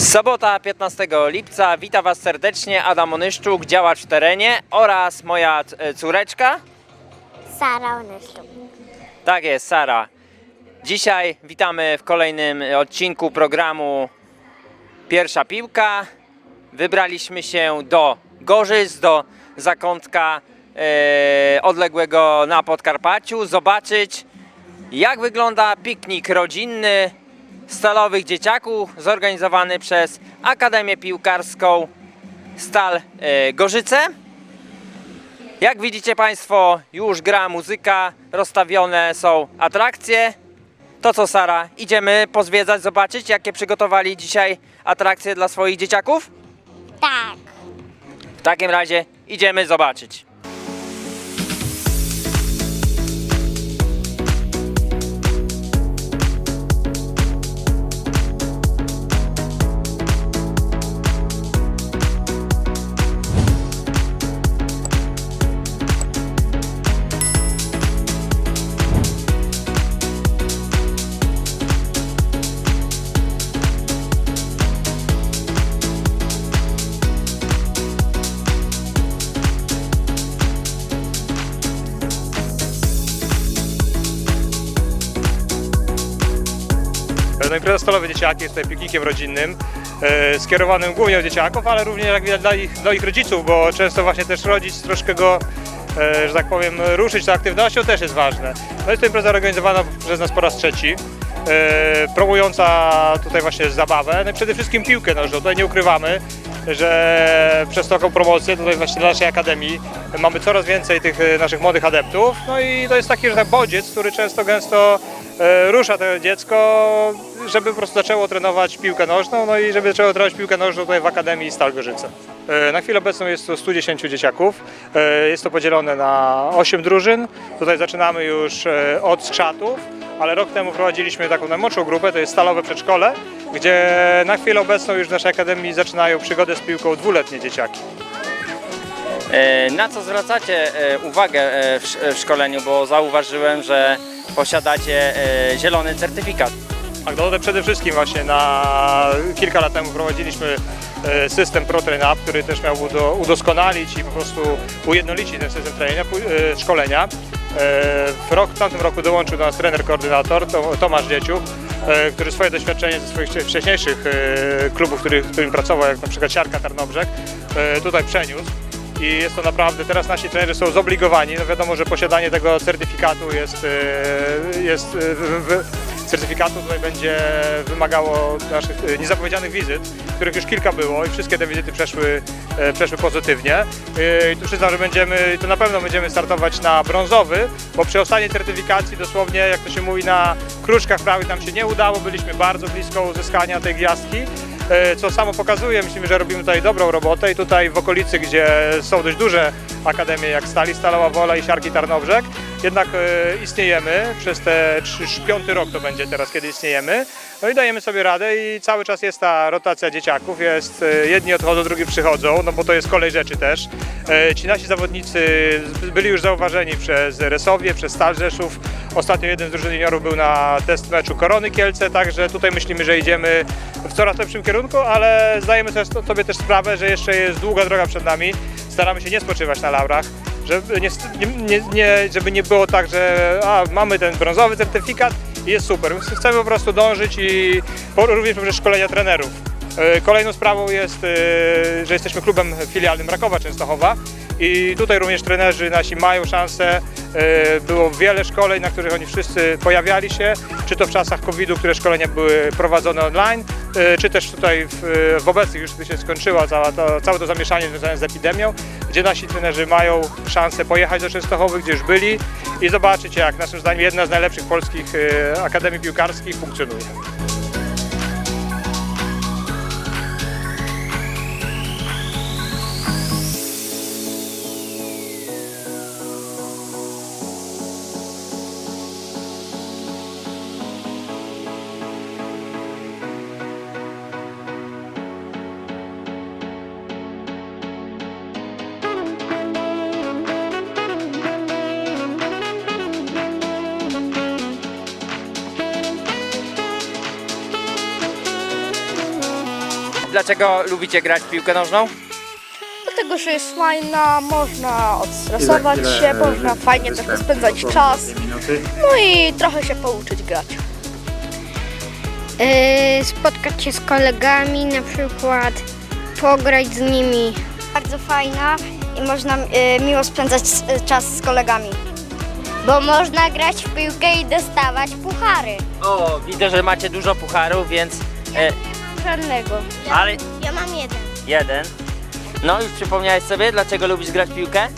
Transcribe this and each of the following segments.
Sobota 15 lipca, witam Was serdecznie, Adam Onyszczuk, działacz w terenie oraz moja e, córeczka, Sara Onyszczuk. tak jest, Sara. Dzisiaj witamy w kolejnym odcinku programu Pierwsza Piłka. Wybraliśmy się do Gorzyc, do zakątka e, odległego na Podkarpaciu, zobaczyć jak wygląda piknik rodzinny stalowych dzieciaków zorganizowany przez Akademię Piłkarską Stal e, Gorzyce. Jak widzicie Państwo, już gra muzyka, rozstawione są atrakcje. To co Sara, idziemy pozwiedzać, zobaczyć jakie przygotowali dzisiaj atrakcje dla swoich dzieciaków? Tak. W takim razie idziemy zobaczyć. No impreza stalowa dzieciaki jest tutaj piknikiem rodzinnym, e, skierowanym głównie do dzieciaków, ale również jak widać dla ich, dla ich rodziców, bo często właśnie też rodzic troszkę go, e, że tak powiem, ruszyć tą aktywnością też jest ważne. No jest to impreza organizowana przez nas po raz trzeci, e, promująca tutaj właśnie zabawę, no i przede wszystkim piłkę nożną. Tutaj nie ukrywamy, że przez taką promocję tutaj właśnie dla naszej akademii mamy coraz więcej tych naszych młodych adeptów. No i to jest taki, że tak bodziec, który często gęsto rusza to dziecko, żeby po prostu zaczęło trenować piłkę nożną, no i żeby zaczęło trenować piłkę nożną tutaj w Akademii Stal Gorzyce. E, Na chwilę obecną jest to 110 dzieciaków. E, Jest to podzielone na 8 drużyn. Tutaj zaczynamy już e, od skrzatów, ale rok temu prowadziliśmy taką najmłodszą grupę, to jest stalowe przedszkole, gdzie na chwilę obecną już w naszej Akademii zaczynają przygodę z piłką dwuletnie dzieciaki. Na co zwracacie uwagę w sz- w szkoleniu, bo zauważyłem, że posiadacie zielony certyfikat. Tak, no przede wszystkim właśnie na kilka lat temu prowadziliśmy e, system ProTrain Up, który też miał udo, udoskonalić i po prostu ujednolicić ten system trenienia, szkolenia. E, W, rok, w tamtym roku dołączył do nas trener koordynator To- Tomasz Dzieciuk, e, który swoje doświadczenie ze swoich wcze- wcześniejszych klubów, w których, w którym pracował, jak na przykład Siarka Tarnobrzeg, tutaj przeniósł. I jest to naprawdę, teraz nasi trenerzy są zobligowani, no wiadomo, że posiadanie tego certyfikatu jest, jest certyfikatu tutaj będzie wymagało naszych e, niezapowiedzianych wizyt, których już kilka było i wszystkie te wizyty przeszły, e, przeszły pozytywnie. E, I tu przyznam, że będziemy, to na pewno będziemy startować na brązowy, bo przy ostatniej certyfikacji dosłownie, jak to się mówi, na kruczkach prawie nam się nie udało, byliśmy bardzo blisko uzyskania tej gwiazdki. E, co samo pokazuje, myślimy, że robimy tutaj dobrą robotę i tutaj w okolicy, gdzie są dość duże akademie jak Stali, Stalowa Wola i Siarki Tarnobrzeg, jednak e, istniejemy przez te piąty rok to będzie teraz, kiedy istniejemy. No i dajemy sobie radę i cały czas jest ta rotacja dzieciaków, jest e, jedni odchodzą, drugi przychodzą, no bo to jest kolej rzeczy też. E, Ci nasi zawodnicy byli już zauważeni przez Resowie, przez Stal Rzeszów. Ostatnio jeden z drużyn juniorów był na test meczu Korony Kielce, także tutaj myślimy, że idziemy w coraz lepszym kierunku, ale zdajemy sobie też sprawę, że jeszcze jest długa droga przed nami. Staramy się nie spoczywać na laurach, żeby nie, nie, nie, żeby nie było tak, że a, mamy ten brązowy certyfikat i jest super. My chcemy po prostu dążyć i również poprzez szkolenia trenerów. E, Kolejną sprawą jest, e, że jesteśmy klubem filialnym Rakowa Częstochowa i tutaj również trenerzy nasi mają szansę. E, Było wiele szkoleń, na których oni wszyscy pojawiali się, czy to w czasach COVID-u, które szkolenia były prowadzone online, czy też tutaj w, w obecnych już się skończyła cała to, całe to zamieszanie związane z epidemią, gdzie nasi trenerzy mają szansę pojechać do Częstochowy, gdzie już byli i zobaczyć jak naszym zdaniem jedna z najlepszych polskich e, akademii piłkarskich funkcjonuje. Dlaczego lubicie grać w piłkę nożną? Dlatego, że jest fajna, można odstresować się, można fajnie trochę spędzać czas, no i trochę się pouczyć grać. Yy, spotkać się z kolegami, na przykład pograć z nimi. Bardzo fajna i można yy, miło spędzać s- czas z kolegami. Bo można grać w piłkę i dostawać puchary. O, widzę, że macie dużo pucharów, więc... E, Żadnego. ale Ja mam jeden. jeden. No już przypomniałeś sobie, dlaczego lubisz grać w piłkę?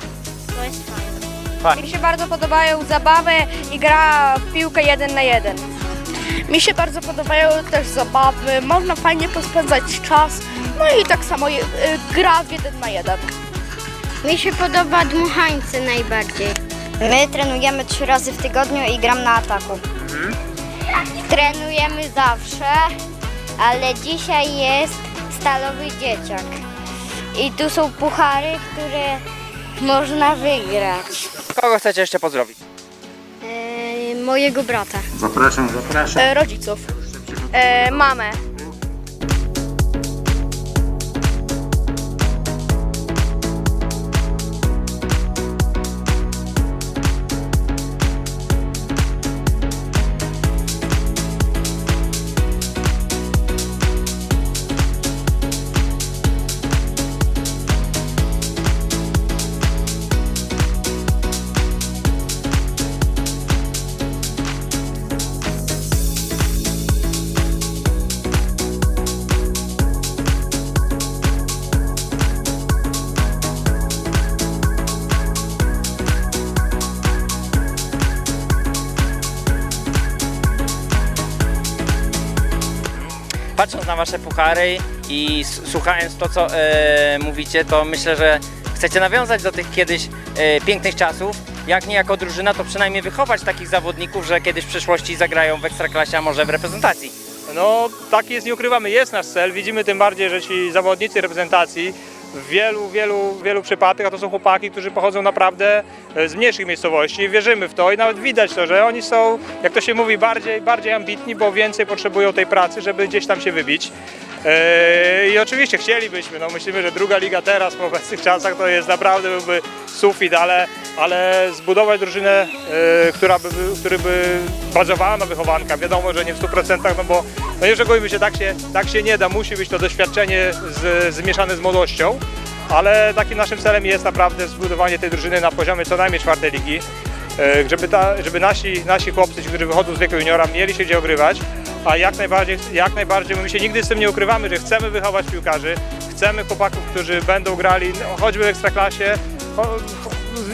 To jest fajne. Fajnie. Mi się bardzo podobają zabawy i gra w piłkę jeden na jeden. Mi się bardzo podobają też zabawy, można fajnie pospędzać czas, no i tak samo je- y, gra w jeden na jeden. Mi się podoba dmuchańcy najbardziej. My trenujemy trzy razy w tygodniu i gram na ataku. Trenujemy zawsze, ale dzisiaj jest stalowy dzieciak. I tu są puchary, które można wygrać. Kogo chcecie jeszcze pozdrowić? mojego brata. Zapraszam, zapraszam. E, rodziców, e, mamę, Patrząc na wasze puchary i słuchając to, co e, mówicie, to myślę, że chcecie nawiązać do tych kiedyś e, pięknych czasów. Jak nie jako drużyna, to przynajmniej wychować takich zawodników, że kiedyś w przyszłości zagrają w Ekstraklasie, a może w reprezentacji. No taki jest, nie ukrywamy, jest nasz cel. Widzimy tym bardziej, że ci zawodnicy reprezentacji w wielu, wielu, wielu przypadkach, to są chłopaki, którzy pochodzą naprawdę e, z mniejszych miejscowości. Wierzymy w to i nawet widać to, że oni są, jak to się mówi, bardziej, bardziej ambitni, bo więcej potrzebują tej pracy, żeby gdzieś tam się wybić. E, I oczywiście chcielibyśmy, no myślimy, że druga liga teraz w obecnych czasach to jest naprawdę byłby sufit, ale, ale zbudować drużynę, e, która by, który by bazowała na wychowankach, wiadomo, że nie w 100%, no bo no nie oszukujmy się, tak się, tak się nie da, musi być to doświadczenie z, zmieszane z młodością, ale takim naszym celem jest naprawdę zbudowanie tej drużyny na poziomie co najmniej czwartej ligi, e, żeby, ta, żeby nasi, nasi chłopcy, którzy wychodzą z wieku juniora, mieli się gdzie ogrywać, a jak najbardziej, jak najbardziej my się nigdy z tym nie ukrywamy, że chcemy wychować piłkarzy, chcemy chłopaków, którzy będą grali choćby w Ekstraklasie,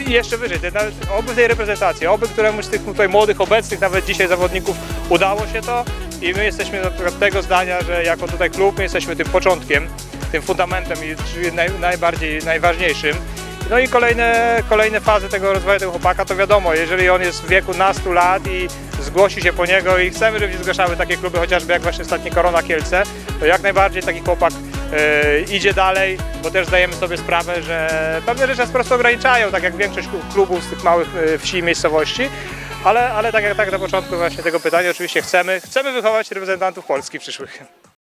jeszcze wyżej, nawet, oby tej reprezentacji, oby któremuś z tych tutaj młodych, obecnych nawet dzisiaj zawodników udało się to i my jesteśmy tego zdania, że jako tutaj klub my jesteśmy tym początkiem, tym fundamentem i naj, najbardziej, najważniejszym. No i kolejne, kolejne fazy tego rozwoju tego chłopaka, to wiadomo, jeżeli on jest w wieku nastu lat i zgłosi się po niego i chcemy, żeby się zgłaszały takie kluby, chociażby jak właśnie ostatni Korona Kielce, to jak najbardziej taki chłopak e, idzie dalej, bo też zdajemy sobie sprawę, że pewne rzeczy nas prostu ograniczają, tak jak większość klubów z tych małych e, wsi i miejscowości, ale, ale tak jak tak na początku właśnie tego pytania, oczywiście chcemy, chcemy wychować reprezentantów Polski przyszłych.